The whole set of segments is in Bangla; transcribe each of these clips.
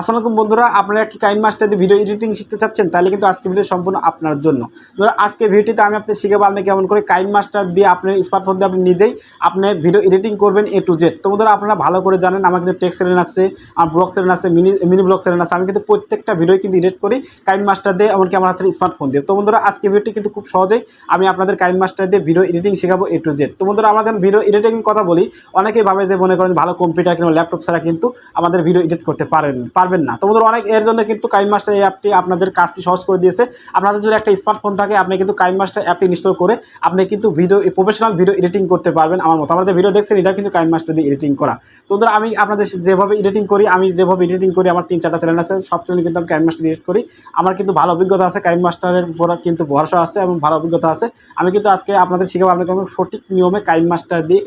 আসসালামু আলাইকুম বন্ধুরা, আপনারা কি কাইম মাস্টার দিয়ে ভিডিও এডিটিং শিখতে চাচ্ছেন? তাহলে কিন্তু আজকে ভিডিও সম্পূর্ণ আপনার জন্য। ধরো আজকে ভিডিওটিতে আমি আপনাদের শিখাবো আপনি কেমন করে কাইম মাস্টার দিয়ে আপনার স্মার্টফোন দিয়ে আপনি নিজেই আপনি ভিডিও এডিটিং করবেন এ টু জেড তো বন্ধুরা, আপনারা ভালো করে জানেন, আমার কিন্তু টেক্স চ্যানেল আছে, আমার ব্লগ চ্যানেল আছে মিনি মিনি ব্লগ চ্যানেল আছে, আমি কিন্তু প্রত্যেকটা ভিডিও কিন্তু এডিট করি কাইম মাস্টার দিয়ে, এমনকি আমার হাতের স্মার্টফোন দিয়ে। তো বন্ধুরা, আজকে ভিডিওটি কিন্তু খুব সহজেই আমি আপনাদের কাইম মাস্টার দিয়ে ভিডিও এডিটিং শেখাবো এ টু জেড তো বন্ধুরা, আমাদের ভিডিও এডিটিং কথা বলি, অনেকেই ভাবে যে মনে করেন ভালো কম্পিউটার কিংবা ল্যাপটপ ছাড়া কিন্তু আমাদের ভিডিও এডিট করতে পারেন পারবেন না। তো বন্ধুরা অনেক এর জন্য কিন্তু কাইম মাস্টার এই অ্যাপটি আপনাদের কাজটি সহজ করে দিয়েছে। আপনাদের যদি একটা স্মার্টফোন থাকে, আপনি কিন্তু কাইম মাস্টার অ্যাপটি ইনস্টল করে আপনি কিন্তু ভিডিও প্রফেশনাল ভিডিও এডিটিং করতে পারবেন আমার মতো। আমাদের ভিডিও দেখছেন এটা কিন্তু কাইম মাস্টার দিয়ে এডিটিং করা। তো বন্ধুরা আমি আপনাদের যেভাবে এডিটিং করি, আমি যেভাবে এডিটিং করি, আমার তিন চারটা চ্যানেল আছে, সব চ্যানেল কিন্তু আমি কাইম মাস্টার এডিট করি। আমার কিন্তু ভালো অভিজ্ঞতা আছে কাইম মাস্টারের উপর কিন্তু ভরসা আছে এবং ভালো অভিজ্ঞতা আছে। আমি কিন্তু আজকে আপনাদের শিখাবো, আপনি কেমন সঠিক নিয়মে কাইম মাস্টার দিয়ে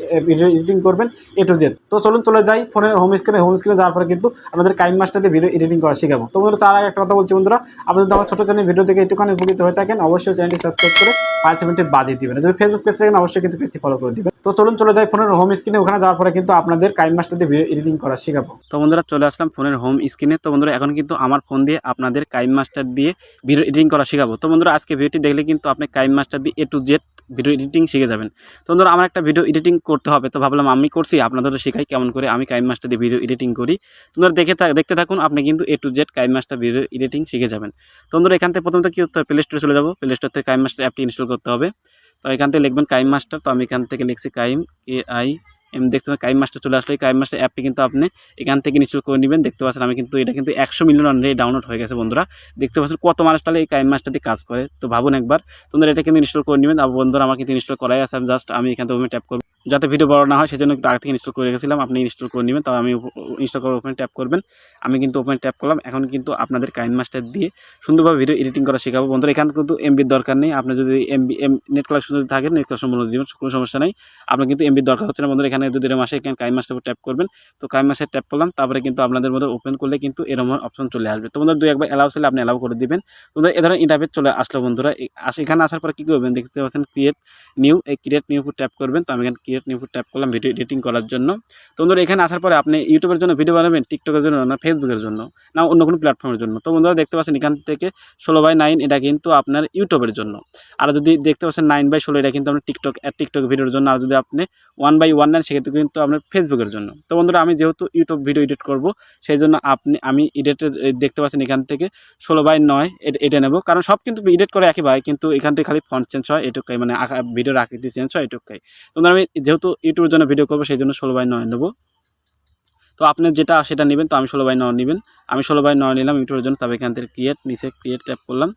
এডিটিং করবেন এ টু জেড তো চলুন চলে যাই ফোনের হোম স্ক্রিনে হোম স্ক্রিনে যাওয়ার পরে কিন্তু আপনাদের কাইম মাস্টার ভিডিও এডিটিং করা শেখাবো। তো বন্ধুরা, তার আগে একটা কথা বলছি বন্ধুরা আপনাদের আমার ছোটো চ্যানেল ভিডিও থেকে একটুখানি উপকৃত হয়ে থাকেন, অবশ্যই চ্যানেলটি সাবস্ক্রাইব করে পাঁচ মিনিটে বাজিয়ে দিবেন। যদি ফেসবুক পেজ থাকেন, অবশ্যই কিন্তু পেজটি ফলো করে দিবেন। তো চলুন, চলে যাই ফোনের হোম স্ক্রিনে ওখানে যাওয়ার পরে কিন্তু আপনাদের কাইম মাস্টার দিয়ে ভিডিও এডিটিং করা শেখাবো। তো বন্ধুরা, চলে আসলাম ফোনের হোম স্ক্রিনে তো বন্ধুরা, এখন কিন্তু আমার ফোন দিয়ে আপনাদের কাইম মাস্টার দিয়ে ভিডিও এডিটিং করা শেখাবো। তো বন্ধুরা, আজকে ভিডিওটি দেখলে কিন্তু আপনি কাইম মাস্টার দিয়ে A to Z video editing শিখে যাবেন। তো বন্ধুরা, আমার একটা ভিডিও এডিটিং করতে হবে। তো ভাবলাম, আমি করছি, আপনাদেরও শেখাই কেমন করে আমি কাইম মাস্টার দিয়ে ভিডিও এডিটিং করি। তোমরা দেখে থাক, দেখতে থাকুন, আপনি কিন্তু A to Z KineMaster video editing শিখে যাবেন। তো বন্ধুরা, এখান থেকে প্রথমত কী করতে হবে? প্লে স্টোরে চলে যাব। প্লে স্টোর থেকে কাইম মাস্টার অ্যাপটি ইনস্টল করতে হবে। তো এখান থেকে লিখবেন কাইম মাস্টার, তো আমি এখান থেকে লিখছি কাইম এ আই এম দেখতে কাইম মাস্টার চলে আসলে। কাইম মাস্টার অ্যাপটি কিন্তু আপনি এখান থেকে ইনস্টল করে নেবেন। দেখতে পাচ্ছেন, আমি কিন্তু এটা কিন্তু একশো মিলিয়ন অলরেডি ডাউনলোড হয়ে গেছে বন্ধুরা। দেখতে পাচ্ছেন কত মানুষ তাহলে এই কাইম মাস্টার দিয়ে কাজ করে। তো ভাবুন একবার, তোমরা এটা কিন্তু ইনস্টল করে নেবেন। আর বন্ধুরা, আমাকে কিন্তু ইনস্টল করাই আছে জাস্ট আমি এখান থেকে ট্যাপ করব। যাতে ভিডিও বড় না হয়, সেজন্য একটু আগে থেকে ইনস্টল করে রেখেছিলাম। আপনি ইনস্টল করে নেবেন তাও আমি ইনস্টল করে ওপেন ট্যাপ করবেন। আমি কিন্তু ওপেন ট্যাপ করলাম। এখন কিন্তু আপনাদের কাইন মাস্টার দিয়ে সুন্দরভাবে ভিডিও এডিটিং করা শেখাবো। বন্ধুরা, এখানে কিন্তু এমবির দরকার নেই। আপনি যদি এমবি এম নেট কালেকশন যদি থাকে নেট কালেকশন বলে দিবেন, কোনো সমস্যা নেই। আপনার কিন্তু এমবির দরকার হচ্ছে না। বন্ধুরা, এখানে যদি এরকম আসে এখানে কাইন মাস্টার ট্যাপ করবেন। তো কাইন মাস্টার ট্যাপ করলাম। তারপরে কিন্তু আপনাদের মধ্যে ওপেন করলে কিন্তু এরকম অপশন চলে আসবে। তো বন্ধুরা, দু, একবার অ্যালাউ ছিল, আপনি অ্যালাউ করে দিবেন। বন্ধুরা, এ ধরনের ইন্টারভেট চলে আসলো, বন্ধুরা। এখানে আসার পর কী করবেন? দেখতে পাচ্ছেন ক্রিয়েট নিউ এই ক্রিয়েট নিউ ট্যাপ করবেন। তো আমি এখানে ক্রিয়েট নিউ ট্যাপ করলাম ভিডিও এডিটিং করার জন্য। তো বন্ধুরা, এখানে আসার পরে আপনি ইউটিউবের জন্য ভিডিও বানাবেন টিকটকের জন্য না ফেসবুকের জন্য, না অন্য কোনো প্ল্যাটফর্মের জন্য। তো বন্ধুরা, দেখতে পাচ্ছেন এখান থেকে ষোলো বাই নাইন এটা কিন্তু আপনার ইউটিউবের জন্য। আর যদি দেখতে পাচ্ছেন নাইন বাই ষোলো, এটা কিন্তু আপনার টিকটক টিকটক ভিডিওর জন্য। আর যদি আপনি ওয়ান বাই ওয়ান নেন, সেক্ষেত্রে কিন্তু আপনার ফেসবুকের জন্য। তো বন্ধুরা, আমি যেহেতু ইউটিউব ভিডিও এডিট করব, সেই জন্য আপনি, আমি এডিটের দেখতে পাচ্ছেন এখান থেকে ষোলো বাই নয় এটা নেব। কারণ সব কিন্তু এডিট করে একই ভাই, কিন্তু এখান থেকে খালি ফন্ট চেঞ্জ হয়, এটুকাই। মানে ভিডিওর আকৃতি চেঞ্জ হয়, এটুকাই। তো আমি যেহেতু ইউটিউবের জন্য ভিডিও করব, সেই জন্য ষোলো বাই নয় নেব। তো আপনি যেটা সেটা নেবেন, তো আমি ষোলো বাই নয় নেবেন। আমি ষোলো বাই নয় নিলাম ইউটিউবের জন্য, তবে এখান থেকে ক্রিয়েট নিচে ক্রিয়েট ট্যাপ করলাম।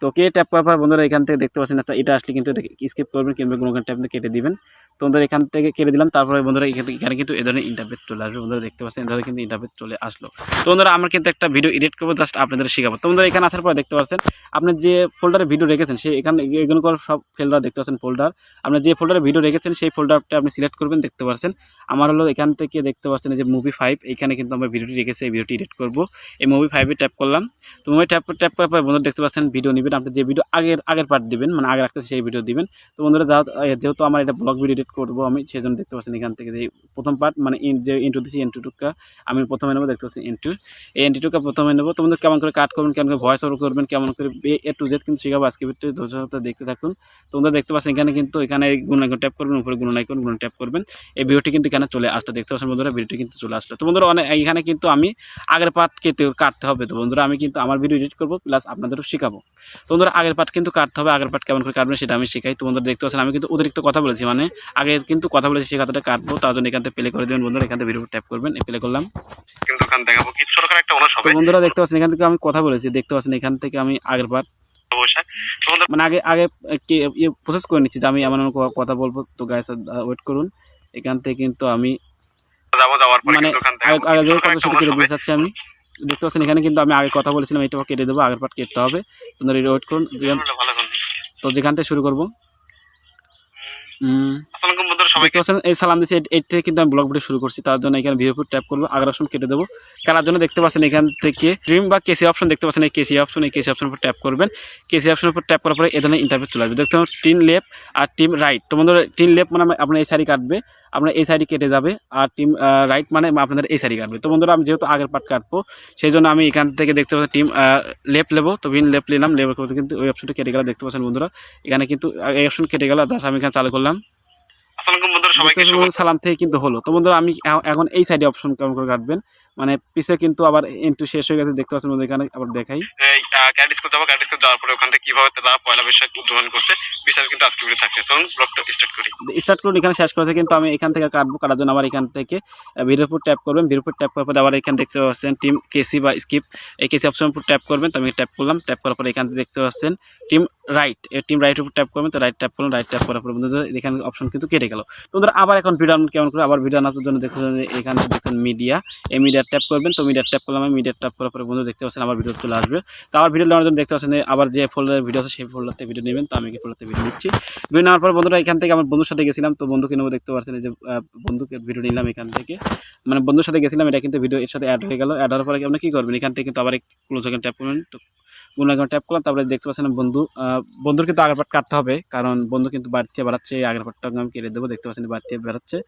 তো কে ট্যাপ করার পর বন্ধুরা এখান থেকে দেখতে পাচ্ছেন আচ্ছা এটা আসলে কিন্তু স্কিপ করবেন কিংবা কোনো ট্যাপ কেটে দিবেন। তো বন্ধুরা, এখান থেকে কেটে দিলাম। তারপরে বন্ধুরা, এখান এখানে কিন্তু এ ধরনের ইন্টারভেট চলে আসবে। বন্ধুরা, দেখতে পাচ্ছেন, এ ধরনের কিন্তু ইন্টারভেট চলে আসলো। তো বন্ধুরা, আমরা কিন্তু একটা ভিডিও এডিট করব জাস্ট আপনাদের শেখাবো। তো বন্ধুরা, এখানে আসার পর দেখতে পাচ্ছেন, আপনি যে ফোল্ডারে ভিডিও রেখেছেন সেই এখানে এগুলো সব ফোল্ডার দেখতে পাচ্ছেন ফোল্ডার আপনি যে ফোল্ডারে ভিডিও রেখেছেন, সেই ফোল্ডারটা আপনি সিলেক্ট করবেন, দেখতে পাচ্ছেন। আমার হলো এখান থেকে দেখতে পাচ্ছেন যে মুভি ফাইভ এখানে কিন্তু আমরা ভিডিওটি রেখেছি, এই ভিডিওটি এডিট করব। এই মুভি ফাইভে ট্যাপ করলাম। তো মুভি ট্যাপ ট্যাপ করার পর বন্ধুরা, দেখতে পাচ্ছেন ভিডিও নেবেন। আপনি যে ভিডিও আগের আগের পার্ট দিবেন মানে আগে রাখতে সেই ভিডিও দিবেন। তো বন্ধুরা যেহেতু আমার এটা ব্লগ ভিডিও এডিট করব আমি সেই জন্য দেখতে পাচ্ছেন এখান থেকে যে প্রথম পার্ট মানে যে ইন্টু দিচ্ছি ইন্টু টুকা আমি প্রথমে নেব, দেখতে পাচ্ছি ইন্টু এই এন্টুটুকা প্রথমে নেব। তো বন্ধুরা, কেমন করে কাট করবেন, কেমন করে ভয়েস ওভার করবেন, কেমন করে এ টু জেড কিন্তু শেখাবো আজকে ভিডিও ধৈর্য দেখতে থাকুন। তো বন্ধুরা, দেখতে পাচ্ছেন এখানে কিন্তু, এখানে গুণ ট্যাপ করবেন, উপরে গুণ আইকন, গুণ ট্যাপ করবেন। এই ভিডিওটি কিন্তু এখানে চলে আসলো, দেখতে পাচ্ছেন বন্ধুরা, ভিডিওটি কিন্তু চলে আসলো। তো বন্ধুরা অনেক এখানে কিন্তু আমি আগের পার্ট কেটে কাটতে হবে। তো বন্ধুরা, আমি কিন্তু আমার ভিডিও এডিট করব প্লাস আপনাদেরও শেখাবো। তো বন্ধুরা আগের পার্ট কিন্তু কাটতে হবে আগের পার্ট কেমন করে কাটবেন সেটা আমি শেখাই। তো বন্ধুরা দেখতে পাচ্ছেন আমি কিন্তু অতিরিক্ত কথা বলেছি মানে আগে কিন্তু কথা বলেছি সেই কথাটা কাটবো তার জন্য এখান থেকে প্লে করে দেবেন বন্ধুরা এখান থেকে ভিডিও ট্যাপ করবেন প্লে করলাম। কিন্তু দেখাবো কি সরকার একটা তো বন্ধুরা দেখতে পাচ্ছেন এখান থেকে আমি কথা বলেছি দেখতে পাচ্ছেন এখান থেকে আমি আগের বসে মানে আগে আগে ইয়ে প্রসেস করে নিচ্ছি যে আমি এমন কথা বলব তো গাইস ওয়েট করুন। এখান থেকে কিন্তু আমি মানে আগে আগে কথা শুরু করে বোঝাচ্ছি আমি। দেখতে পাচ্ছেন এখানে কিন্তু আমি আগে কথা বলেছিলাম এটা কেটে দেবো আগের পার্ট কেটে হবে। তোমরা ওয়েট করুন তো যেখান থেকে শুরু করব। এই সালাম দিচ্ছে কিন্তু আমি ব্লগ ভিডিও শুরু করছি তার জন্য এখানে ট্যাপ করব আগের অপশন কেটে দেবো। কারার জন্য দেখতে পাচ্ছেন এখান থেকে ড্রিম বা কেসি অপশন দেখতে পাচ্ছেন এই কেসি অপশন এই কেসি অপশন উপর ট্যাপ করবেন। কেসি অপশন উপর ট্যাপ করার পরে এ ধরনের ইন্টারভিউ চলে আসবে। দেখতে পাবেন টিম লেফট আর টিম রাইট তো বন্ধুরা টিম লেফট মানে আপনার এই সাইড কাটবে আপনার এই সাইডে কেটে যাবে আর টিম রাইট মানে আপনাদের এই সাইডে কাটবে। তো বন্ধুরা আমি যেহেতু আগের পার্ট কাটবো সেই জন্য আমি এখান থেকে দেখতে পাচ্ছি টিম লেফট নেব তো বিন লেফট নিলাম। লেফট করতে কিন্তু ওই অপশনটা কেটে গেল দেখতে পাচ্ছেন বন্ধুরা। এখানে কিন্তু এই অপশন কেটে গেল দাস আমি এখানে চালু করলাম। সালাম থেকে কিন্তু হলো। তো বন্ধুরা আমি এখন এই সাইডে অপশন কেমন করে কাটবেন? মানে পিছে কিন্তু আবার ইন্টু শেষ হয়ে গেছে দেখতে পাচ্ছেন এখানে আবার দেখাই। এই ক্যাড স্কুল যাব ক্যাড স্কুল যাওয়ার পরে ওখান থেকে কীভাবে তারা পয়লা বৈশাখ উদ্বোধন করছে বিশাল কিন্তু আজকে ভিডিও থাকছে। চলুন ব্লগটা স্টার্ট করি। স্টার্ট করুন এখানে শেষ করেছে কিন্তু আমি এখান থেকে কাটবো কাটার জন্য আবার এখান থেকে উপর ট্যাপ করবেন। উপর ট্যাপ করার পরে আবার এখানে দেখতে পাচ্ছেন টিম কেসি বা স্কিপ এই কেসি অপশন উপর ট্যাপ করবেন তো আমি ট্যাপ করলাম। ট্যাপ করার পরে এখান থেকে দেখতে পাচ্ছেন টিম রাইট এই টিম রাইট উপর ট্যাপ করবেন, তো রাইট ট্যাপ করুন রাইট ট্যাপ করার পরে বন্ধুদের এখানে অপশন কিন্তু কেটে গেল। তো বন্ধুরা, আবার এখন ভিডিও কেমন করে, আবার ভিডিও আনার জন্য দেখতে এখানে দেখুন মিডিয়া এই মিডিয়ার ট্যাপ করবেন, তো মিডিয়ার ট্যাপ করলাম আমি মিডিয়ার ট্যাপ করার পরে বন্ধু দেখতে পাচ্ছেন, আবার ভিডিও চলে আসবে। তো আবার ভিডিও নেওয়ার জন্য দেখতে পাচ্ছেন আবার যে ফোল্ডারের ভিডিও আছে, সেই ফোল্ডারতে ভিডিও নেবেন, তো আমি কি ফোল্ডারতে ভিডিও নিচ্ছি। ভিডিও নেওয়ার পর বন্ধুরা, এখান থেকে আমার বন্ধুর সাথে গেছিলাম, তো বন্ধুকে নেব, দেখতে পাচ্ছেন এই যে বন্ধুকে ভিডিও নিলাম এখান থেকে। মানে বন্ধুর সাথে গেছিলাম, এটা কিন্তু ভিডিও এর সাথে অ্যাড হয়ে গেল। অ্যাড হওয়ার পরে আপনি কী করবেন? এখান থেকে কিন্তু আবার ক্লোজ এখানে ট্যাপ করবেন, তো গুণ এখন ট্যাপ করলাম, তারপরে দেখতে পাচ্ছেন বন্ধু বন্ধুর কিন্তু আগের পাট কাটতে হবে, কারণ বন্ধু কিন্তু বাড়িতে বেড়াচ্ছে এই আগের পাটটা আমি কেটে দেবো, দেখতে পাচ্ছেন বাড়িতে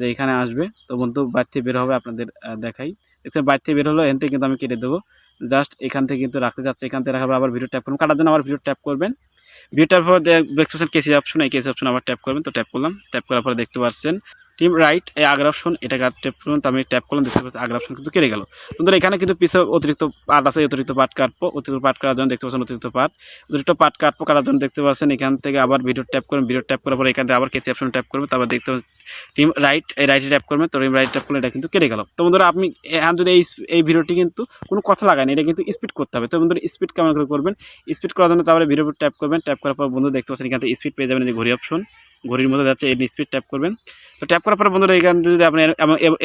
যে এখানে আসবে, তো বন্ধু বাড়িতে বের হবে, আপনাদের দেখাই, দেখতে বাড়িতে বের হলো, এখান থেকে কিন্তু আমি কেটে দেবো জাস্ট এখান থেকে কিন্তু রাখতে যাচ্ছে, এখান থেকে রাখার আবার ভিডিও ট্যাপ করুন, কাটার জন্য আবার ভিডিও ট্যাপ করবেন ভিডিও ট্যাপ পর দেখতে পাচ্ছেন কেসি অপশন এই কেসি অপশন আবার ট্যাপ করবেন, তো ট্যাপ করলাম ট্যাপ করার পরে দেখতে পাচ্ছেন টিম রাইট, এই আগের অপশন এটা ট্যাপ আমি ট্যাপ করলাম, দেখতে পাচ্ছি আগের অপশন কিন্তু কেটে গেল। বন্ধুরা এখানে কিন্তু পিছনে অতিরিক্ত পার্ট আছে অতিরিক্ত পার্ট কাটবো, অতিরিক্ত পার্ট করার জন্য দেখতে পাচ্ছেন অতিরিক্ত পার্ট অতিরিক্ত পার্ট কাটবো, কাটার জন্য দেখতে পাচ্ছেন এখান থেকে আবার ভিডিও ট্যাপ করবেন ভিডিও ট্যাপ করার পরে এখান থেকে আবার কেসি অপশন ট্যাপ করবেন তারপর দেখতে টিম রাইট, এই রাইটে ট্যাপ করবেন তো টিম রাইট ট্যাপ করলে এটা কিন্তু কেটে গেল। তো বন্ধুরা, আপনি এখন যদি এই এই ভিডিওটি কিন্তু কোনো কথা লাগায়নি, এটা কিন্তু স্পিড করতে হবে। তো বন্ধুরা স্পিড কেমন করে করবেন? স্পিড করার জন্য তারপরে ভিডিও ট্যাপ করবেন ট্যাপ করার পর বন্ধু দেখতে পাচ্ছেন এখান থেকে স্পিড পেয়ে যাবেন যে ঘড়ি অপশন ঘড়ির মধ্যে যাচ্ছে এই স্পিড ট্যাপ করবেন। তো ট্যাপ করার পরে বন্ধুরা এখান যদি আপনি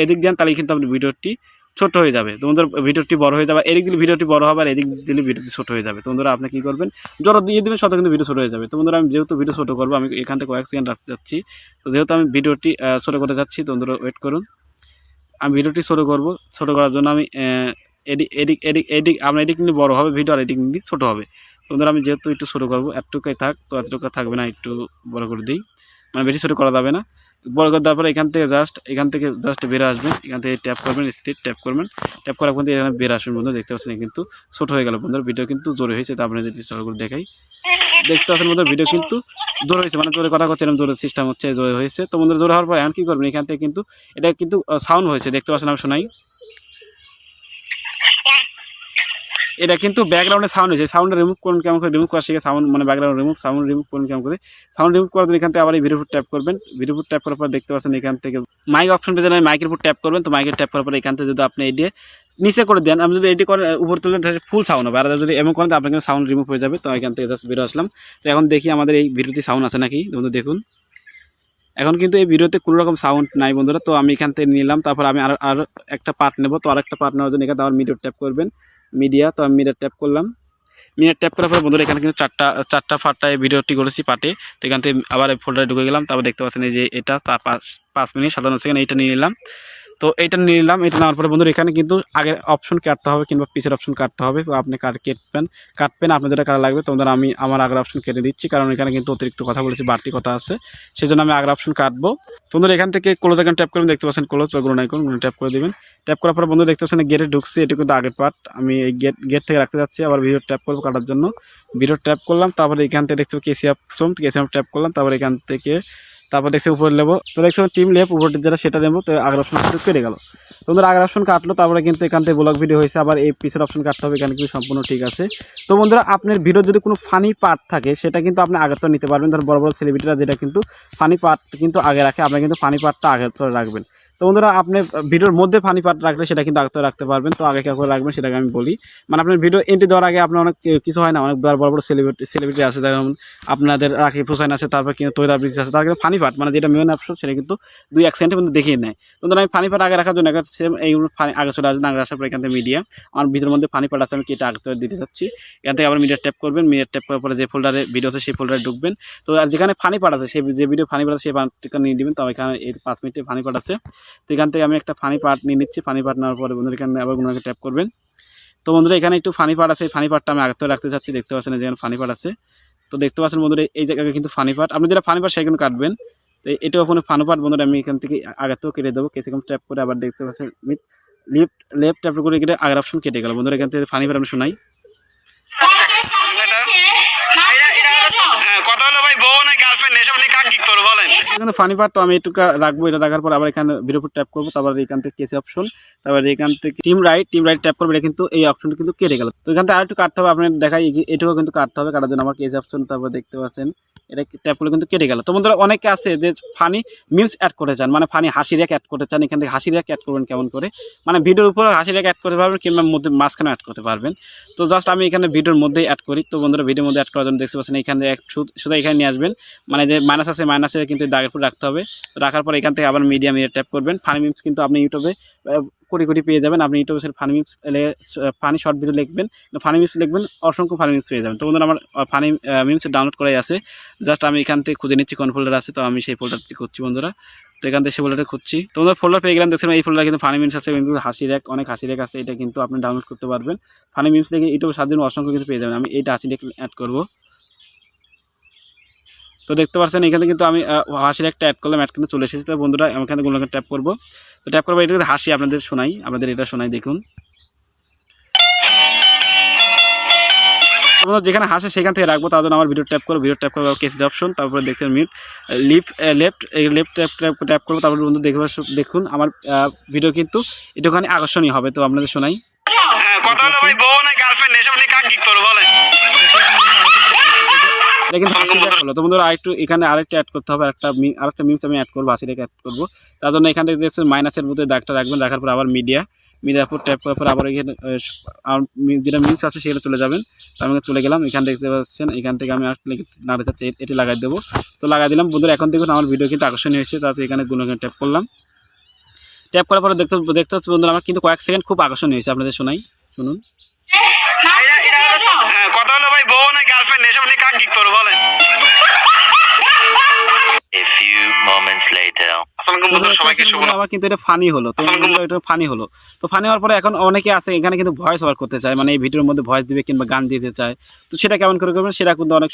এদিক দেন, তাহলে কিন্তু আপনার ভিডিওটি ছোট হয়ে যাবে। তোমাদের ভিডিওটি বড় হয়ে যাবে। এদিক দিলে ভিডিওটি বড় হবে, আর এদিক দিলে ভিডিওটি ছোট হয়ে যাবে। তোমাদের আপনি কী করবেন? জোর দিয়ে দেবেন, সাথে কিন্তু ভিডিও ছোট হয়ে যাবে। তো বন্ধুরা আমি যেহেতু ভিডিও ছোট করব, আমি এখান থেকে কয়েক সেকেন্ড রাখতে যাচ্ছি। তো যেহেতু আমি ভিডিওটি ছোট করে যাচ্ছি, তো বন্ধুরা ওয়েট করুন। আমি ভিডিওটি ছোট করব। ছোট করার জন্য আমি এদিক এদিক এদিক এদিক, আমার এদিক নিয়ে বড় হবে ভিডিও, আর এদিক নিয়ে ছোটো হবে। তো বন্ধুরা আমি যেহেতু একটু ছোটো করব, এতটুকুই থাক, তো এতটুকু থাকবে না, একটু বড় করে দিই। মানে বেশি ছোটো করা যাবে না। বড় করে দেওয়ার পরে এখান থেকে জাস্ট এখান থেকে জাস্ট বেরো আসবেন এখান থেকে ট্যাপ করবেন স্ট্রিট ট্যাপ করবেন। ট্যাপ করার পর এখানে বের আসবেন বন্ধু দেখতে পাচ্ছেন কিন্তু ছোট হয়ে গেল বন্ধুরা। ভিডিও কিন্তু জোরে হয়েছে, তা যদি চালু করে দেখাই। দেখতে পাচ্ছেন বন্ধুরা ভিডিও কিন্তু জোরে হয়েছে মানে জোরে কথা করছে এরকম জোরে সিস্টেম হচ্ছে, জোরে হয়েছে। তো বন্ধুরা, জোরে হওয়ার পর এখন কী করবেন? এখান থেকে কিন্তু, এটা কিন্তু সাউন্ড হয়েছে, দেখতে পাচ্ছেন আমি শোনাই। এটা কিন্তু ব্যাকগ্রাউন্ডে সাউন্ড হয়েছে। সাউন্ড রিমুভ করুন কেমন করে রিমুভ করা শিখে সাউন্ড মানে ব্যাকগ্রাউন্ড রিমুভ সাউন্ড রিমুভ করুন কেমন করে। সাউন্ড রিমুভ করার জন্য এখান থেকে আবার এই ভিডিওর উপর ট্যাপ করবেন। ভিডিওর উপর ট্যাপ করার পর দেখতে পাচ্ছেন এখান থেকে মাইক অপশন পেয়ে যাবেন মাইকের উপর ট্যাপ করবেন। তো মাইকের ট্যাপ করার পর এখান থেকে যদি আপনি এডিয়ে নিচে করে দেন, আমি যদি এডি করে উপর তুলেন তাহলে ফুল সাউন্ড হবে। আর যদি এমন করেন আপনার কিন্তু সাউন্ড রিমুভ হয়ে যাবে। তো এখান থেকে জাস্ট বেরো আসলাম। তো এখন দেখি আমাদের এই ভিডিওতে সাউন্ড আছে নাকি? বন্ধু, দেখুন। এখন কিন্তু এই ভিডিওতে কোনো রকম সাউন্ড নাই বন্ধুরা। তো আমি এখান থেকে নিলাম, তারপর আমি আর আর একটা পার্ট নেব। তো আরেকটা পার্ট নেওয়ার জন্য এখানে আবার মিডিয়া ট্যাপ করবেন। মিডিয়া, তো আমি মিডিয়া ট্যাপ করলাম। মিডিয়া ট্যাপ করার পর বন্ধুরা, এখানে কিন্তু চারটা চারটা পার্টটায় ভিডিওটি করেছি পার্টে তো এখান থেকে আবার ফোল্ডারে ঢুকে গেলাম, তারপর দেখতে পাচ্ছেন যে এটা, তার পাঁচ পাঁচ মিনিট, সাতান্ন সেকেন্ড, এইটা নিয়ে নিলাম। তো এইটা নিয়ে নিলাম এটা নেওয়ার পরে বন্ধুরা, এখানে কিন্তু আগের অপশন কাটতে হবে কিংবা পিছের অপশন কাটতে হবে। তো আপনি কাট কেটবেন, কাটবেন আপনাদের কারা লাগবে তোমাদের আমি আমার আগের অপশন কেটে দিচ্ছি, কারণ এখানে কিন্তু অতিরিক্ত কথা বলেছি, বাড়তি কথা আছে। সেই জন্য আমি আগের অপশন কাটবো। তোমাদের এখান থেকে ক্লোজ এখন ট্যাপ করবেন, দেখতে পাচ্ছেন ক্লোজ বা গুণ আইকন ট্যাপ করে দেবেন। ট্যাপ করার পর বন্ধু দেখতে পাচ্ছেন গেটে ঢুকছি, এটা কিন্তু আগের পার্ট আমি এই গেট গেট থেকে রাখতে যাচ্ছি, আবার ভিডিও ট্যাপ করব কাটার জন্য। ভিডিও ট্যাপ করলাম, তারপরে এখান থেকে দেখতে কেসি অপশন কেসি ট্যাপ করলাম, তারপর এখান থেকে তারপর দেখছি উপরে নেব তো দেখছি টিম লেপ উপরে যেটা সেটা নেব তো আগের অপশন কেটে গেল। তোমাদের আগের অপশন কাটলো, তারপরে কিন্তু এখান থেকে ব্লগ ভিডিও হয়েছে, আবার এই পিসের অপশন কাটতে হবে, এখানে কিন্তু সম্পূর্ণ ঠিক আছে। তো বন্ধুরা, আপনার ভিডিও যদি কোনো ফানি পার্ট থাকে, সেটা কিন্তু আপনি আগের তো নিতে পারবেন। ধর বড় বড় সেলিব্রিটিরা যেটা কিন্তু ফানি পার্ট কিন্তু আগে রাখে, আপনারা কিন্তু ফানি পার্টটা আগের তো রাখবেন। তো বন্ধুরা, আপনি ভিডিওর মধ্যে ফানি পার্ট রাখলে সেটা কিন্তু আগে রাখতে পারবেন। তো আগে করে রাখবেন, সেটাকে আমি বলি। মানে আপনার ভিডিও এন্ট্রি দেওয়ার আগে আপনার অনেক কিছু হয় না, অনেক বড় বড় সেলিব্রিটি সেলিব্রিটি আছে, যেমন আপনাদের রাকিব হোসেন আছে, তারপর কিন্তু তৈরা ব্রিজ আছে, তার কিন্তু ফানি পার্ট মানে যেটা মেন অপশন সেটা কিন্তু দুই এক সেকেন্ডের মধ্যে দেখিয়ে নেয়। ধরুন আমি ফানি পার্ট আগে রাখার জন্য সেম এই ফানি আগে চলে আসবে, আগে আসার পর এখান থেকে মিডিয়া আমার ভিডিওর মধ্যে ফানি পার্ট আছে, আমি কেটে আগে দিতে যাচ্ছি। এখান থেকে আবার মিডিয়া ট্যাপ করবেন মিডিয়া ট্যাপ করার পরে যে ফোল্ডারে ভিডিও আছে, সেই ফোল্ডারে ঢুকবেন। তো আর যেখানে ফানি পার্ট আছে সেই যে ভিডিও ফানি পার্ট আছে, সেই পার্টটা নিয়ে নেবেন তো এখানে এই পাঁচ মিনিটে ফানি পার্ট আছে। তো এখান থেকে আমি একটা ফানি পার্ট নিয়ে নিচ্ছি। ফানি পার্ট নেওয়ার পরে বন্ধুরা এখানে আবার গুণাকে ট্যাপ করবেন। তো বন্ধুরা এখানে একটু ফানি পার্ট আছে ফানি পার্টটা আমি আগে রাখতে চাচ্ছি দেখতে পাচ্ছেন যেখানে ফানি পার্ট আছে। তো দেখতে পাচ্ছেন বন্ধুরা, এই জায়গায় কিন্তু ফানি পার্ট। আপনি যেটা ফানি পাট সেখানে কাটবেন। তো এটাও কোনো ফানি পার্ট বন্ধুরা, আমি এখান থেকে আগে তো কেটে দেবো। কিছুক্ষণ ট্যাপ করে আবার দেখতে পাচ্ছেন লেফট লেফট ট্যাপ করে কেটে আগের অপশন কেটে গেল। বন্ধুরা, এখান থেকে ফানি পার্ট আমি শোনাই এখানে ফানি পার্ট তো আমি একটু রাখব, এটা রাখার পর আবার এখানে ভিডিও ট্যাপ করব, তারপর এখান থেকে কেসি অপশন তারপর এখান থেকে trim right trim right tap করবে, এটা কিন্তু এই অপশনটা কিন্তু কেটে গেল। তো এখান থেকে আরেকটু কাটতে হবে আপনার দেখাই এটুকু কিন্তু কাটতে হবে, কাটার জন্য আমার কেসি অপশন তারপর দেখতে পাচ্ছেন এটা ট্যাপ করলে কিন্তু কেটে গেল। তো বন্ধুরা, অনেকে আছে যে ফানি মিমস অ্যাড করে চান মানে ফানি হাসি রেক অ্যাড করতে চান এখান থেকে হাসি রেক অ্যাড করবেন কেমন করে? মানে ভিডিওর উপরে হাসি রেক অ্যাড করতে পারবেন কিংবা মধ্যে মাঝখানে অ্যাড করতে পারবেন। তো জাস্ট আমি এখানে ভিডিওর মধ্যেই অ্যাড করি। তো বন্ধুরা, ভিডিওর মধ্যে অ্যাড করার জন্য দেখতে পাচ্ছেন, এখানে এক শুধু- এখানে নিয়ে আসবেন। মানে যে মাইনাস আছে মাইনাসে কিন্তু দাগের উপর রাখতে হবে। রাখার পর এখান থেকে আবার মিডিয়াম ইয়ে ট্যাপ করবেন। ফানি মিমস কিন্তু আপনি ইউটিউবে কোটি কোটি পেয়ে যাবেন। আপনি ইউটিউবে funny memes funny short video লিখবেন। ফানি মিমস লিখবেন, অসংখ্য ফানি মিমস পেয়ে যাবেন। তো বন্ধুরা, আমার ফানি মিমস ডাউনলোড করাই আছে। জাস্ট আমি এখান থেকে খুঁজে নিচ্ছি কোন ফোল্ডার আছে, তো আমি সেই ফোল্ডারটি করছি বন্ধুরা। তো এখান থেকে সেই ফোল্ডারটা খুঁজছি। তো বন্ধুরা ফোল্ডার পেয়ে গেলাম দেখছেন এই ফোল্ডার কিন্তু ফানি মিমস আছে, কিন্তু হাসি র্যাক অনেক হাসি র্যাক আছে, এটা কিন্তু আপনি ডাউনলোড করতে পারবেন। ফানি মিমস থেকে ইউটিউবে সাত দিন অসংখ্য কিন্তু পেয়ে যাবেন। আমি এইটা হাসি র্যাক অ্যাড করব। তো দেখতে পাচ্ছেন, এখানে কিন্তু আমি হাসির একটা অ্যাড করলাম অ্যাড কিন্তু চলে এসেছে। তো বন্ধুরা, আমি এখানে গুলোকে ট্যাপ করব। তো ট্যাপ করব এটা হাসি আপনাদের শোনাই, আপনাদের এটা শোনাই, দেখুন। তো যেখানে হাসে সেখান থেকে রাখব, তার জন্য আমার ভিডিও ট্যাপ করব ভিডিও ট্যাপ করব কেস অপশন তারপরে দেখতে meet left left left tap tap tap করব, তারপরে বন্ধু দেখবে দেখুন, আমার ভিডিও কিন্তু একটুখানি আকর্ষণীয় হবে, তো আপনাদের শোনাই। হ্যাঁ কথা হলো ভাই, বউ না গার্লফ্রেন্ড এসব নিয়ে করব এটা কিন্তু হাসি রেক হলো তো বন্ধুরা আরেকটু এখানে আরেকটা অ্যাড করতে হবে। একটা মি- আরেকটা মিমস আমি অ্যাড করব হাসি রেক অ্যাড করব। তার জন্য এখান থেকে দেখছেন মাইনাসের মধ্যে দাগটা রাখবেন রাখার পর আবার মিডিয়া মিডিয়ার উপর ট্যাপ করার পর আবার এখানে যেটা মিমস আছে সেটা চলে যাবেন। তো আমি চলে গেলাম এখান দেখতে পাচ্ছেন এখান থেকে আমি আসলে নাড়ে যাচ্ছে এটি লাগাই দেবো। তো লাগাই দিলাম। বন্ধুরা এখন দেখুন আমার ভিডিও কিন্তু আকর্ষণীয় হয়েছে। তারপর এখানে গুলো ট্যাপ করলাম। ট্যাপ করার পরে দেখতে দেখতে হচ্ছে বন্ধুরা আমার কিন্তু কয়েক সেকেন্ড খুব আকর্ষণীয় হয়েছে আপনাদের শোনাই। শুনুন হ্যাঁ কথা হলো ভাই বউ না নিয়ে কাক কি করব বলেন। A few moments later. আমার কিন্তু এটা ফানি হলো। তো এটা ফানি হলো। তো ফানি হওয়ার পরে এখন অনেকে আছে এখানে কিন্তু ভয়েস ওভার করতে চায়। মানে এই ভিডিওর মধ্যে ভয়েস দিবে কিংবা গান দিতে চায়। তো সেটা কেমন করে করবেন সেটা কিন্তু অনেক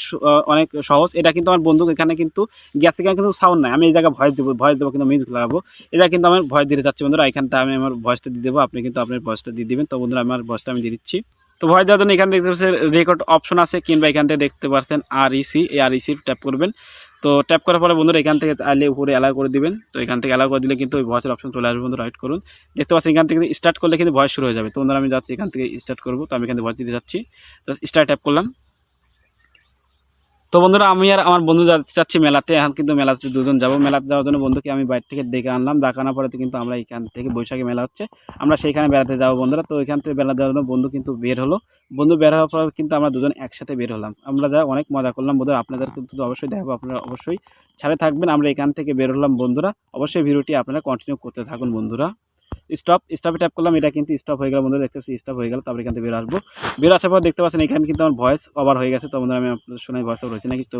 অনেক সহজ। এটা কিন্তু আমার বন্ধু এখানে কিন্তু গ্যাস এখানে কিন্তু সাউন্ড নাই। আমি এই জায়গায় ভয়েস দেবো ভয়েস দেবো কিন্তু মিউজিক লাগাবো। এটা কিন্তু আমার ভয়েস দিতে চাচ্ছি বন্ধুরা। এখানটা আমি আমার ভয়েসটা দিয়ে দেবো। আপনি কিন্তু আপনার ভয়েসটা দিয়ে দিবেন। তো বন্ধুরা আমার ভয়েসটা আমি দিয়ে দিচ্ছি। তো ভয়েস দেওয়ার জন্য এখানে দেখতে পাচ্ছেন রেকর্ড অপশন আছে, কিংবা এখান থেকে দেখতে পাচ্ছেন আর ইসি এই আর ইসি ট্যাপ করবেন। তো ট্যাপ করার পরে বন্ধুরা এখান থেকে আলে উপরে অ্যালাউ করে দিবেন। তো এখান থেকে অ্যালাউ করে দিলে কিন্তু ওই ভয়েসের অপশন চলে আসবে বন্ধু রাইট করুন। দেখতে পাচ্ছেন এখান থেকে স্টার্ট করলে কিন্তু ভয়েস শুরু হয়ে যাবে। তো বন্ধুরা, আমি যাচ্ছি, এখান থেকে স্টার্ট করব। তো আমি এখান থেকে ভয়েস দিতে যাচ্ছি। তো স্টার্ট ট্যাপ করলাম। তো বন্ধুরা, আমি আর আমার বন্ধু যাতে চাচ্ছি মেলাতে। এখন কিন্তু মেলাতে দুজন যাব। মেলাতে যাওয়ার জন্য বন্ধুকে আমি বাইরে থেকে ডেকে আনলাম। ডাকা আনার পরে কিন্তু আমরা এখান থেকে বৈশাখী মেলা হচ্ছে। আমরা সেইখানে বেড়াতে যাব বন্ধুরা। তো এখান থেকে বেলা যাওয়ার জন্য বন্ধু কিন্তু বের হলো। বন্ধু বের হওয়ার পর কিন্তু আমরা দুজন একসাথে বের হলাম। আমরা যা অনেক মজা করলাম বন্ধুরা। আপনাদের কিন্তু অবশ্যই দেখাবো, আপনারা অবশ্যই সাথে থাকবেন। আমরা এখান থেকে বের হলাম বন্ধুরা। অবশ্যই ভিডিওটি আপনারা কন্টিনিউ করতে থাকুন বন্ধুরা। স্টপ স্টপে ট্যাপ করলাম এটা কিন্তু স্টপ হয়ে গেল বন্ধুরা দেখতে পাচ্ছি স্টপ হয়ে গেল তারপরে এখান থেকে বের আসব। বের আসার পর দেখতে পাচ্ছেন এখানে কিন্তু আমার ভয়েস ওভার হয়ে গেছে তো বন্ধুরা আমি আপনাদের শোনাই ভয়েস ওভার হয়েছে নাকি তো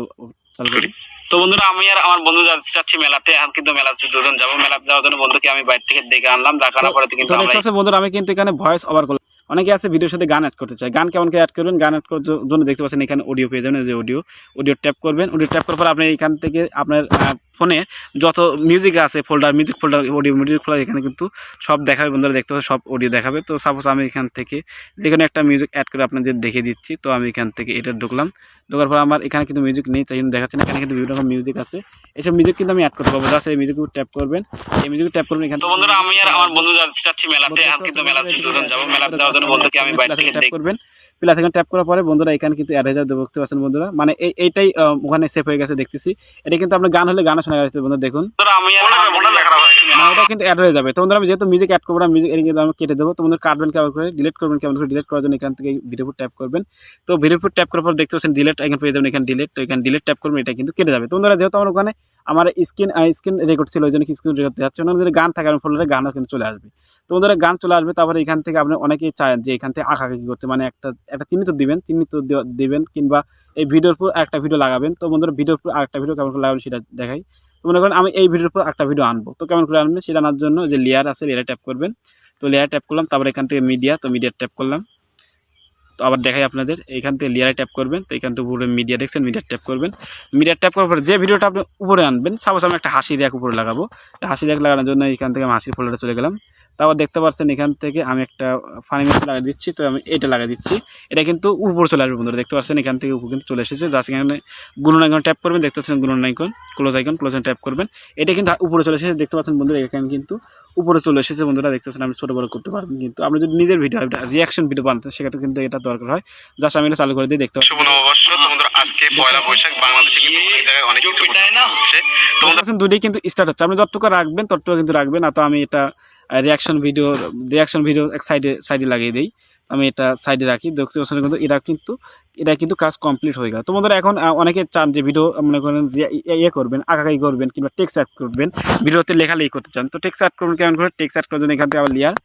চালু করি। তো বন্ধুরা আমি আর আমার বন্ধু যাচ্ছি চাচ্ছি মেলাতে এখন কিন্তু মেলাতে দুজন যাব। মেলাতে যাওয়ার জন্য বন্ধুকে আমি বাইরে থেকে ডেকে আনলাম ডাকার পরে কিন্তু বন্ধুরা আমি কিন্তু এখানে ভয়েস ওভার করলাম। অনেকে আছে ভিডিওর সাথে গান অ্যাড করতে চায়। গান কেমন অ্যাড করবেন, গান অ্যাড করার জন্য দেখতে পাচ্ছেন এখানে অডিও পেয়ে যাবেন যে অডিও অডিও ট্যাপ করবেন অডিও ট্যাপ করার পর আপনি এখান থেকে আপনার ফোনে যত মিউজিক আছে folder music folder audio music folder এখানে কিন্তু সব দেখাবে বন্ধুরা, দেখতে পাচ্ছেন, সব অডিও দেখাবে। তো সাপোজ আমি এখান থেকে যে একটা মিউজিক অ্যাড করে আপনাদের দেখে দিচ্ছি। তো আমি এখান থেকে এটা ঢুকলাম। ঢোকার পর আমার এখানে কিন্তু মিউজিক নেই তাই জন্য দেখাচ্ছে না। এখানে কিন্তু বিভিন্ন রকম মিউজিক আছে। এইসব মিউজিক কিন্তু আমি অ্যাড করতে পারব। জাস্ট এই মিউজিক ট্যাপ করবেন। এই মিউজিক ট্যাপ করবেন এখানে তো বন্ধুরা আমি আর আমার বন্ধু যাচ্ছি মেলাতে। আর কিন্তু মেলাতে দুজন যাব। মেলাতে যাওয়ার জন্য বন্ধুকে আমি বাইরে থেকে ট্যাপ করবেন। প্লাস এখানে ট্যাপ করার পরে বন্ধুরা এখানে কিন্তু অ্যাড হয়ে যাবে দেখতে পাচ্ছেন বন্ধুরা। মানে এইটাই ওখানে সেভ হয়ে গেছে দেখতেছি। এটা কিন্তু আপনার গান হলে গানও শোনা যাচ্ছে বন্ধুরা দেখুন। আমি এটা কিন্তু অ্যাড হয়ে যাবে তোমাদের আমি যেহেতু মিউজিক অ্যাড করব না মিউজিক এর কিন্তু আমি কেটে দেবো। তোমাদের কাটবেন কেমন করে ডিলিট করবেন কেমন করে ডিলিট করার জন্য এখান থেকে ভিডিওপুর ট্যাপ করবেন। তো ভিডিওপুর ট্যাপ করার পর দেখতে পাচ্ছেন ডিলিট এখানে পেয়ে যাবেন এখানে ডিলিট তো এখানে ডিলিট ট্যাপ করবেন এটা কিন্তু কেটে যাবে। তোমরা যেহেতু আমার ওখানে আমার স্ক্রিন স্ক্রিন রেকর্ড ছিল ওই জন্য স্ক্রিন রেকর্ড যাচ্ছে না। যদি গান থাকে আমার ফোল্ডারে গানও কিন্তু চলে আসবে। তোমাদের গান চলে আসবে, তারপরে এখান থেকে আপনি অনেকেই চান যে এখান থেকে আঁকাআঁকি করতে মানে একটা একটা চিহ্নিত দিবেন চিহ্নিত দিবেন, কিংবা এই ভিডিওর উপর একটা ভিডিও লাগাবেন। তো বন্ধুরা, ভিডিওর উপর আরেকটা ভিডিও কেমন করে লাগাবেন সেটা দেখাই। তো মনে করেন আমি এই ভিডিওর উপর একটা ভিডিও আনব। তো কেমন করে আনবেন সেটা আনার জন্য যে লেয়ার আছে লেয়ার ট্যাপ করবেন। তো লেয়ার ট্যাপ করলাম, তারপরে এখান থেকে মিডিয়া তো মিডিয়া ট্যাপ করলাম। তো আবার দেখাই আপনাদের, এখান থেকে লেয়ারে ট্যাপ করবেন, তো এখান থেকে উপরে মিডিয়া দেখছেন মিডিয়া ট্যাপ করবেন। মিডিয়া ট্যাপ করার পরে যে ভিডিওটা আপনি উপরে আনবেন সাপোজ আমি একটা হাসি র্যাক উপরে লাগাবো। এই হাসি র্যাক লাগানোর জন্য এখান থেকে আমি হাসির ফোল্ডারে চলে গেলাম। তারপর দেখতে পাচ্ছেন এখান থেকে আমি একটা ফানি মেসেজ লাগিয়ে দিচ্ছি তো আমি এটা লাগিয়ে দিচ্ছি। এটা কিন্তু উপর চলে আসবে বন্ধুরা দেখতে পাচ্ছেন এখান থেকে উপর কিন্তু চলে এসেছে। জাস্ট এখানে গুণন আইকন ট্যাপ করবেন দেখতে পাচ্ছেন গুণন icon close icon close tap করবেন। এটা কিন্তু উপরে চলে এসেছে দেখতে পাচ্ছেন বন্ধুরা এখানে কিন্তু উপরে চলে এসেছে বন্ধুরা দেখতে পাচ্ছেন আপনি ছোটো বড় করতে পারবেন কিন্তু। আপনি যদি নিজের ভিডিও রিয়াকশন ভিডিও বানাতে সেক্ষেত্রে কিন্তু এটা দরকার হয়। জাস্ট আমি এটা চালু করে দিয়ে দেখতে পাচ্ছেন শুভ নববর্ষ। তো বন্ধুরা আজকে পয়লা বৈশাখ বাংলাদেশে কিন্তু অনেক জায়গায় অনেক কিছু হচ্ছে তো দেখতে কিন্তু স্টার্ট হচ্ছে। আপনি যতটুকু রাখবেন ততটুকু কিন্তু রাখবেন না তো আমি এটা রিয়াকশন ভিডিও রিয়াকশন ভিডিও এক সাইডে সাইডে লাগিয়ে দিই। আমি এটা সাইডে রাখি। দেখতে পাচ্ছেন কিন্তু এটা কিন্তু এটা কিন্তু কাজ কমপ্লিট হয়ে গেল। তোমাদের এখন অনেকে চান যে ভিডিও মনে করেন যে ইয়ে করবেন আঁকাকাই করবেন কিংবা টেক্স অ্যাড করবেন। ভিডিওতে লেখালেখি করতে চান। তো টেক্স অ্যাড করবেন কেমন করে? টেক্স অ্যাড করার জন্য এখান থেকে আবার লেয়ার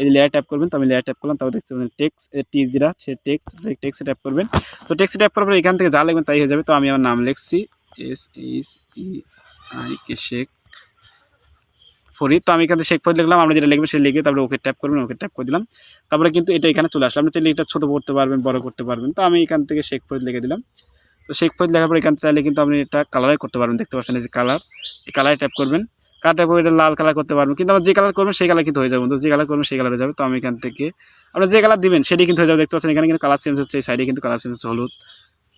এই লেয়ার ট্যাপ করবেন। তো আমি লেয়ার ট্যাপ করলাম, তারপর দেখতে পাবেন টেক্সট টি যেটা সে টেক্স টেক্সট ট্যাপ করবেন। তো টেক্সট ট্যাপ করার পর এখান থেকে যা লিখবেন তাই হয়ে যাবে। তো আমি আমার নাম লিখছি S H E I K Sheikh Farid তো আমি এখান থেকে শেখ ফরিদ লিখলাম, আমরা যেটা লিখবেন সেটা লিখে তারপরে ওকে ট্যাপ করবেন ওকে ট্যাপ করে দিলাম। তারপরে কিন্তু এটা এখানে চলে আসলো। আপনি এটা ছোটো করতে পারবেন, বড় করতে পারবেন। তো আমি এখান থেকে শেখ ফরিদ লিখে দিলাম। তো শেখ ফরিদ লেখার পর এখান চাইলে কিন্তু আপনি এটা কালারে করতে পারবেন। দেখতে পাচ্ছেন এই যে কালার এই কালারে ট্যাপ করবেন। কালার ট্যাপ করে এটা লাল কালার করতে পারবেন। কিন্তু আমার যে কালার করবেন সেই কালার কিন্তু হয়ে যাবে বন্ধু। যে কালার করবেন সেই কালার হয়ে যাবে। তো আমি এখান থেকে আপনার যে কালার দিবেন সেটাই কিন্তু হয়ে যাবে। দেখতে পাচ্ছেন এখানে কিন্তু কালার চেঞ্জ হচ্ছে। এই সাইডে কিন্তু কালার চেঞ্জ হচ্ছে। হলুদ,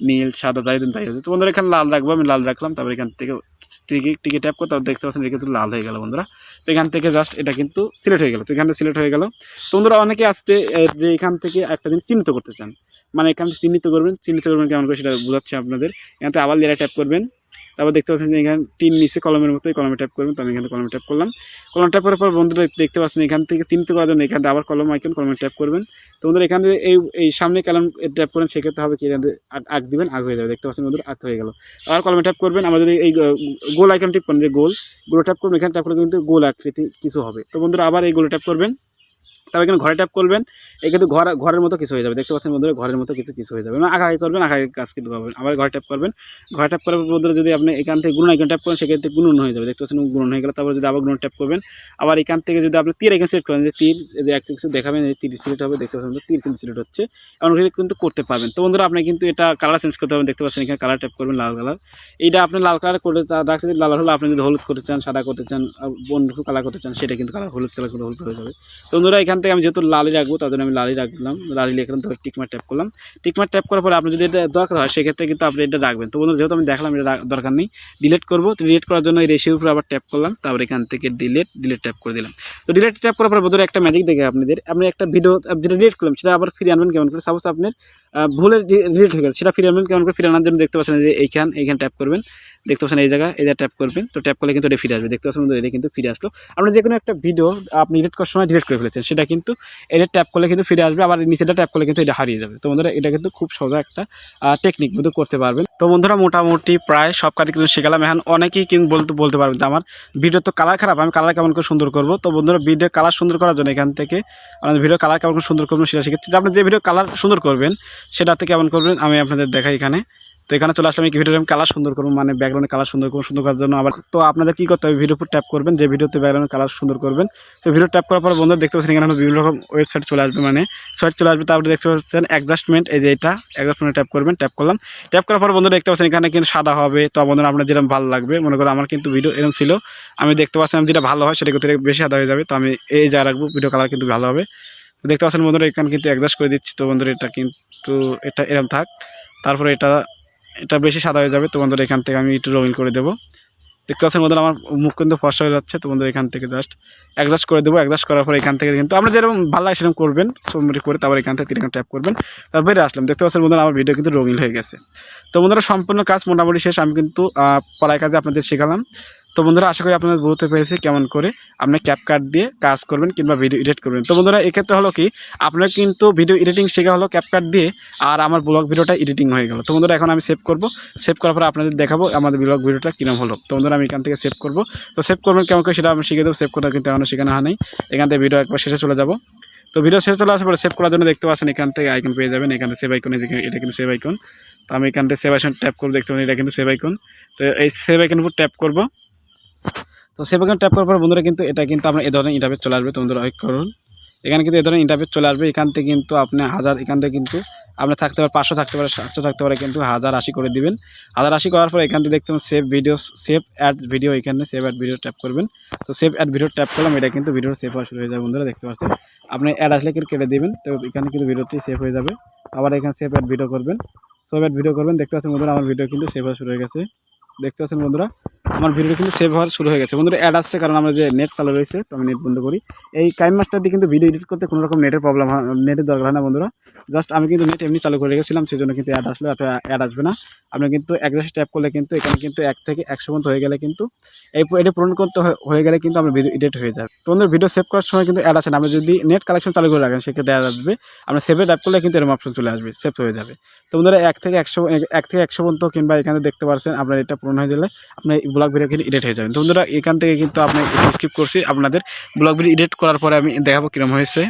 নীল, সাদা, যাই দিন, তাই হচ্ছে। তো বন্ধুরা এখানে লাল রাখব, আমি লাল রাখলাম। তারপর এখান থেকে টিকে টিকে ট্যাপ করতে দেখতে পাচ্ছেন এটা কিন্তু লাল হয়ে গেল বন্ধুরা। তো এখান থেকে জাস্ট এটা কিন্তু সিলেক্ট হয়ে গেল। তো এখানে সিলেক্ট হয়ে গেল। তো বন্ধুরা, অনেকে আসতে যে এখান থেকে একটা দিন চিহ্নিত করতে চান মানে এখান থেকে চিহ্নিত করবেন চিহ্নিত করবেন কেমন করে সেটা বোঝাচ্ছে আপনাদের। এখান থেকে আবার লেয়ার ট্যাপ করবেন। তারপর দেখতে পাচ্ছেন যে এখানে তিন নিচে কলমের মতো কলমে ট্যাপ করবেন। তো আমি এখানে কলমে ট্যাপ করলাম। কলম ট্যাপ করার পর বন্ধুরা দেখতে পাচ্ছেন এখান থেকে চিহ্নিত করার জন্য এখান থেকে আবার কলম আইকন কলমে ট্যাপ করবেন। তো এখানে এই এই সামনে কলম ট্যাপ করেন, সেক্ষেত্রে হবে কি আগ- দিবেন, আগ হয়ে যাবে। দেখতে পাচ্ছেন বন্ধুরা, আগ হয়ে গেল। আর কলমে ট্যাপ করবেন, আমাদের এই গোল আইকন ঠিক করেন, যে গোল গোল ট্যাপ করবেন, এখানে ট্যাপ করলে কিন্তু গোল আকৃতি কিছু হবে। তো বন্ধুরা, আবার এই গোল ট্যাপ করবেন, তারপর এখানে ঘরে ট্যাপ করবেন এই কিন্তু ঘর, ঘরের মতো কিছু হয়ে যাবে। দেখতে পাচ্ছেন বন্ধুরা, ঘরের মতো কিছু কিছু হয়ে যাবে। মানে আঁকা করবেন, আঁকা আঁকি কাজ কিন্তু পাবেন। আবার ঘরে ট্যাপ করবেন। ঘরে ট্যাপ করার বন্ধুরা যদি আপনি এখান থেকে গুণ আইকন ট্যাপ করেন, সেক্ষেত্রে গুণন হয়ে যাবে। দেখতে পাচ্ছেন গুণন হয়ে গেলে তারপর যদি আবার গুণন ট্যাপ করবেন, আবার এখান থেকে যদি আপনি তীর এখানে সিলেক্ট করেন, যে তীর, যে একটা কিছু দেখাবেন এই তীর সিলেক্ট হবে, দেখতে পাচ্ছেন তীর কিন্তু সিলেক্ট হচ্ছে। এমন কিন্তু করতে পারবেন। তো বন্ধুরা, আপনি কিন্তু এটা কালার চেঞ্জ করতে পারবেন। দেখতে পাচ্ছেন এখানে কালার ট্যাপ করবেন লাল কালার এইটা আপনি লাল কালার করে রাখছেন লাল হলে, আপনি যদি হলুদ করতে চান, সাদা করতে চান বন্ধু কালার করতে চান, সেটা কিন্তু কালার হলুদ কালার করে হলুদ হয়ে যাবে। তো বন্ধুরা, এখান থেকে আমি যেহেতু লালই রাখব, তার জন্য আমি লালই রাখলাম লালি লিখলাম তারপর টিকমার ট্যাপ করলাম। টিকমার ট্যাপ করার পরে আপনি যদি এটা দরকার হয়, সেক্ষেত্রে কিন্তু আপনি এটা রাখবেন। তো বন্ধুরা, যেহেতু আমি দেখলাম এটা দরকার নেই ডিলিট করব। তো ডিলিট করার জন্য এই রেশিওর উপরে আবার ট্যাপ করলাম, তারপর এখান থেকে ডিলিট ডিলিট ট্যাপ করে দিলাম। তো ডিলিট ট্যাপ করার পরে বন্ধুরা, একটা ম্যাজিক দেখে আপনাদের আপনি একটা ভিডিও যেটা ডিলিট করলাম, সেটা আবার ফিরে আনবেন কেমন করে? সাপোজ আপনার ভুলের ভুলে ডিলিট হয়ে গেল সেটা ফিরে আনবেন কেমন করে? ফিরে আনার জন্য দেখতে পাচ্ছেন যে এইখান এইখানে ট্যাপ করবেন। দেখতে পাচ্ছেন এই জায়গায় এই জায়গায় ট্যাপ করবেন। তো ট্যাপ করলে কিন্তু এটা ফিরে আসবে। দেখতে পাচ্ছেন, এটা কিন্তু ফিরে আসলো। আপনি যে কোনো একটা ভিডিও আপনি ডিলিট করার সময় ডিলিট করে ফেলেছেন, সেটা কিন্তু এটা ট্যাপ করলে কিন্তু ফিরে আসবে, আবার নিচেটা ট্যাপ করলে কিন্তু এটা হারিয়ে যাবে। তো বন্ধুরা, এটা কিন্তু খুব সহজে একটা টেকনিক কিন্তু করতে পারবেন। তো বন্ধুরা, মোটামুটি প্রায় সব কাজ কিন্তু শেখালাম। এখন অনেকেই কিন্তু বলতে বলতে পারবেন আমার ভিডিও তো কালার খারাপ, আমি কালার কেমন করে সুন্দর করব? তো বন্ধুরা ভিডিও কালার সুন্দর করার জন্য এখান থেকে আমাদের ভিডিও কালার কেমন করে সুন্দর করবেন সেটা শিখেছি আপনি যে ভিডিও কালার সুন্দর করবেন, সেটাতে কেমন করবেন, আমি আপনাদের দেখাই এখানে। তো এখানে চলে আসলাম কি ভিডিওর আমি কালার সুন্দর করব মানে ব্যাকগ্রাউন্ডে কালার সুন্দর করব সুন্দর করার জন্য আবার তো আপনাদের কী করতে হবে? ভিডিও উপর ট্যাপ করবেন, যে ভিডিওতে ব্যাকগ্রাউন্ড কালার সুন্দর করবেন। তো ভিডিও ট্যাপ করার পর বন্ধুরা দেখতে পাচ্ছেন এখানে বিভিন্ন রকম ওয়েবসাইট চলে আসবে মানে সাইট চলে আসবে। তারপরে দেখতে পাচ্ছেন অ্যাডজাস্টমেন্ট এই যে এটা অ্যাডজাস্টমেন্ট ট্যাপ করবেন ট্যাপ করলাম। ট্যাপ করার পর বন্ধুরা দেখতে পাচ্ছেন এখানে কিন্তু সাদা হবে। তো বন্ধুরা, আপনার যেরকম ভালো লাগবে, মনে করো আমার কিন্তু ভিডিও এরকম ছিল। আমি দেখতে পাচ্ছিলাম যেটা ভালো হয়, সেটা কিন্তু বেশি সাদা হয়ে যাবে। তো আমি এই যা রাখব ভিডিও কালার কিন্তু ভালো হবে। দেখতে পাচ্ছেন বন্ধুরা, এখানে কিন্তু অ্যাডজাস্ট করে দিচ্ছি। তো বন্ধুরা, এটা কিন্তু, এটা এরকম থাক। তারপরে এটা এটা বেশি সাদা হয়ে যাবে, তোমাদের এখান থেকে আমি একটু রঙিন করে দেবো। দেখতে পাচ্ছেন বন্ধুরা, আমার মুখ কিন্তু ফর্সা হয়ে যাচ্ছে, তোমাদের এখান থেকে জাস্ট অ্যাডজাস্ট করে দেবো। অ্যাডজাস্ট করার পরে এখান থেকে কিন্তু আমরা যেরকম ভালো লাগে সেরকম করবেন সোমবার করে তারপর এখান থেকে তিনখান ট্যাপ করবেন। তারপরে আসলাম। দেখতে পাচ্ছেন বন্ধুরা, আমার ভিডিও কিন্তু রঙিন হয়ে গেছে। তো বন্ধুরা, সম্পূর্ণ কাজ মোটামুটি শেষ। আমি কিন্তু পড়ায় কাজে আপনাদের শেখালাম। তো বন্ধুরা, আশা করি আপনাদের বুঝতে পেরেছি কেমন করে আপনি ক্যাপ কাট দিয়ে কাজ করবেন কিংবা ভিডিও এডিট করবেন। তো বন্ধুরা, এক্ষেত্রে হলো কি, আপনার কিন্তু ভিডিও এডিটিং শেখা হলো কাট দিয়ে আর আমার ব্লগ ভিডিওটা এডিটিং হয়ে গেল। তো বন্ধুরা, এখন আমি সেভ করব। সেভ করার পরে আপনাদের দেখাবো আমাদের ব্লগ ভিডিওটা কিরম হলো। তো বন্ধুরা, আমি এখান থেকে সেভ করব। তো সেভ করবেন কেমন করে সেটা আমি শিখে দেবো। সেভ করা কিন্তু এখনও শেখানো হয় নাই এখান থেকে ভিডিও একবার শেষে চলে যাব। তো ভিডিও শেষে চলে আসার পরে সেভ করার জন্য দেখতে পাচ্ছেন, এখান থেকে আইকন পেয়ে যাবেন। এখানে সেভ আইকন এটা কিন্তু সেভ আইকন তো আমি এখান থেকে সেভ আইকন ট্যাপ করব। দেখতে পাবেন এটা কিন্তু সেভ আইকন তো এই সেভ আইকনের উপর ট্যাপ করব। তো সেভ আইকন ট্যাপ করার পর বন্ধুরা কিন্তু এটা কিন্তু আপনার এই ধরনের ইন্টারভেট চলে আসবে। তো বন্ধুরা ওয়েট করুন। এখানে কিন্তু এ ধরনের ইন্টারভেট চলে আসবে। এখান থেকে কিন্তু আপনি হাজার এখান থেকে কিন্তু আপনার থাকতে পারে পাঁচশো, থাকতে পারে সাতশো, থাকতে পারে কিন্তু হাজার আশি করে দিবেন। হাজার আশি করার পর এখান থেকে দেখতে পাবেন save video save add video এখানে সেভ অ্যাড ভিডিও ট্যাপ করবেন। তো সেভ অ্যাড ভিডিও ট্যাপ করলাম, এটা কিন্তু ভিডিও সেভ হওয়া শুরু হয়ে যাবে বন্ধুরা, দেখতে পাচ্ছেন। আপনি অ্যাড আসলে কিন্তু কেটে দিবেন, তো এখানে কিন্তু ভিডিওটি সেভ হয়ে যাবে। আবার এখানে সেভ অ্যাড ভিডিও করবেন। সেভ অ্যাড ভিডিও করবেন, দেখতে পাচ্ছেন বন্ধুরা, আমার ভিডিও কিন্তু সেভ হওয়া শুরু হয়ে গেছে। দেখতে পাচ্ছেন বন্ধুরা, আমার ভিডিও কিন্তু সেভ হওয়ার শুরু হয়ে গেছে। বন্ধুরা অ্যাড আসছে কারণ আমার যে নেট চালু রয়েছে, তো আমি নেট বন্ধ করি। এই কাইম মাস্টার দিয়ে কিন্তু ভিডিও এডিট করতে কোনো রকম নেটের প্রবলেম হয় নেটের দরকার হয় না বন্ধুরা। জাস্ট আমি কিন্তু নেট এমনি চালু করে রেখেছিলাম সেই জন্য কিন্তু অ্যাড আসলে অথবা অ্যাড আসবে না। আপনি কিন্তু একজাস্ট ট্যাপ করলে কিন্তু এখানে কিন্তু এক থেকে একশো পর্যন্ত হয়ে গেলে কিন্তু এই এটা পূরণ করতে হয়ে- গেলে কিন্তু আপনার ভিডিও এডিট হয়ে যাবে। তো বন্ধুরা ভিডিও সেভ করার সময় কিন্তু অ্যাড আসে না। আপনি যদি নেট কালেকশন চালু করে রাখেন, সেক্ষেত্রে অ্যাড আসবে। আপনার সেভে ট্যাপ করলে কিন্তু এরকম অপশন চলে আসবে সেভ হয়ে যাবে। তো বন্ধুরা এক থেকে একশো এক থেকে একশো পর্যন্ত কিংবা এখানে দেখতে পাচ্ছেন আপনার এটা পূরণ হয়ে গেলে আপনার ব্লগ ভিডিও কিন্তু এডিট হয়ে যাবেন। তো বন্ধুরা এখান থেকে কিন্তু আপনি স্কিপ করছি। আপনাদের ব্লগ ভিডিও এডিট করার পরে আমি দেখাবো কীরকম হয়েছে।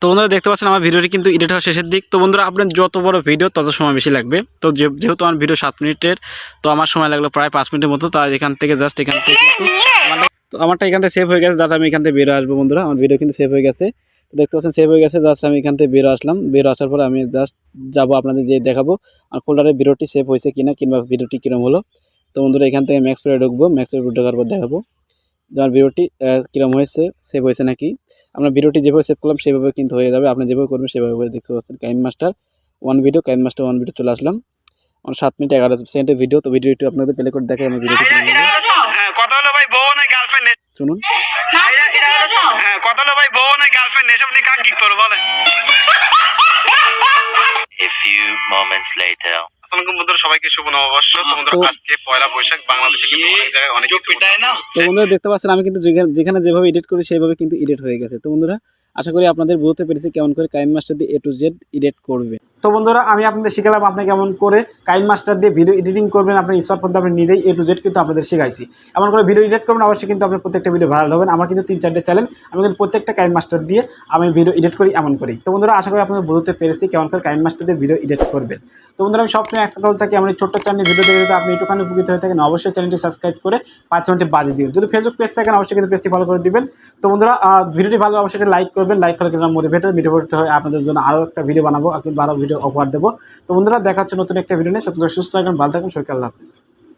তো বন্ধুরা দেখতে পাচ্ছেন আমার ভিডিওটি কিন্তু এডিট হওয়ার শেষের দিক। তো বন্ধুরা আপনার যত বড় ভিডিও তত সময় বেশি লাগবে। তো যেহেতু আমার ভিডিও সাত মিনিটের তো আমার সময় লাগল প্রায় পাঁচ মিনিটের মতো। তার এখান থেকে জাস্ট এখান থেকে কিন্তু তো আমারটা এখান থেকে সেভ হয়ে গেছে। যাতে আমি এখান থেকে বেরো আসব বন্ধুরা। আমার ভিডিও কিন্তু সেভ হয়ে গেছে। দেখতে পাচ্ছেন সেভ হয়ে গেছে জাস্ট আমি এখান থেকে বেরো আসলাম বেরো আসার পর আমি জাস্ট যাব আপনাদের যে দেখাবো আর ফোল্ডারে ভিডিওটি সেভ হয়েছে কিনা কিংবা ভিডিওটি কিরম হলো তো বন্ধুরা এখান থেকে ম্যাক্স পেয়ে ঢুকবো ম্যাক্স পেয়ে ঢোকার পর দেখাবো যে আমার ভিডিওটি কিরম হয়েছে সেভ হয়েছে নাকি আমরা ভিডিওটি যেভাবে সেভ করলাম সেভাবে কিন্তু হয়ে যাবে আপনি যেভাবে করবেন সেভাবে দেখতে পাচ্ছেন KineMaster one video KineMaster one video চলে আসলাম আমার সাত মিনিট এগারো সেকেন্ডের ভিডিও তো ভিডিওটি আপনাদের প্লে করে দেখে আমার ভিডিওটি। হ্যাঁ কথা হলো ভাই বউ না গার্লফ্রেন্ড শুনুন হ্যাঁ কথা ভাই বউ না গার্লফ্রেন্ড এসব নিয়ে কাক কি বলেন। A few moments later. সবাইকে শুভ নববর্ষ। তো আজকে পয়লা বৈশাখ বাংলাদেশে কিন্তু অনেক জায়গায় অনেক কিছু তো বন্ধুরা দেখতে পাচ্ছেন আমি কিন্তু যেখানে- যেখানে যেভাবে এডিট করি সেভাবে কিন্তু এডিট হয়ে গেছে। তো বন্ধুরা আশা করি আপনাদের বুঝতে পেরেছি কেমন করে কাইম মাস্টার দিয়ে এ টু জেড এডিট করবে। তো বন্ধুরা, আমি আপনাদের শিখালাম আপনি কেমন করে কাইম মাস্টার দিয়ে ভিডিও এডিটিং করবেন, আপনি স্মার্টফোন আপনি নিজেই এ টু জেড কিন্তু আপনাদের শিখাইছি। এমন করে ভিডিও এডিট করবেন, অবশ্যই কিন্তু আপনার প্রত্যেকটা ভিডিও ভাইরাল হবেন আমার কিন্তু তিন চারটে চ্যানেল আমি কিন্তু প্রত্যেকটা কাইম মাস্টার দিয়ে আমি ভিডিও এডিট করি, এমন করি। তো বন্ধুরা, আশা করি আপনাদের বুঝতে পেরেছি কেমন করে কাইম মাস্টার দিয়ে ভিডিও এডিট করবেন। তো বন্ধুরা, আমি সবসময় একটা দল থাকি, আমার ছোট্ট চ্যানেল ভিডিও দেখে যদি আপনি একটুখানি উপকৃত হয়ে থাকেন, অবশ্যই চ্যানেলটি সাবস্ক্রাইব করে পাঁচ মিনিটে বাজে দিবেন যদি ফেসবুক পেজ থাকেন, অবশ্যই কিন্তু পেজটি ফলো করে দিবেন। তো বন্ধুরা ভিডিওটি ভালো অবশ্যই লাইক করবেন লাইক করে কিন্তু মোটিভেটেড মোটিভেটেড হয়ে আপনাদের জন্য আরও একটা ভিডিও বানাবো কিন্তু আরও ভিডিও অফার দেবো। তো বন্ধুরা, দেখাচ্ছে নতুন একটা ভিডিও নিয়ে। সত্যি সুস্থ থাকবেন, ভালো থাকবেন সরকার আল্লাহ হাফিজ।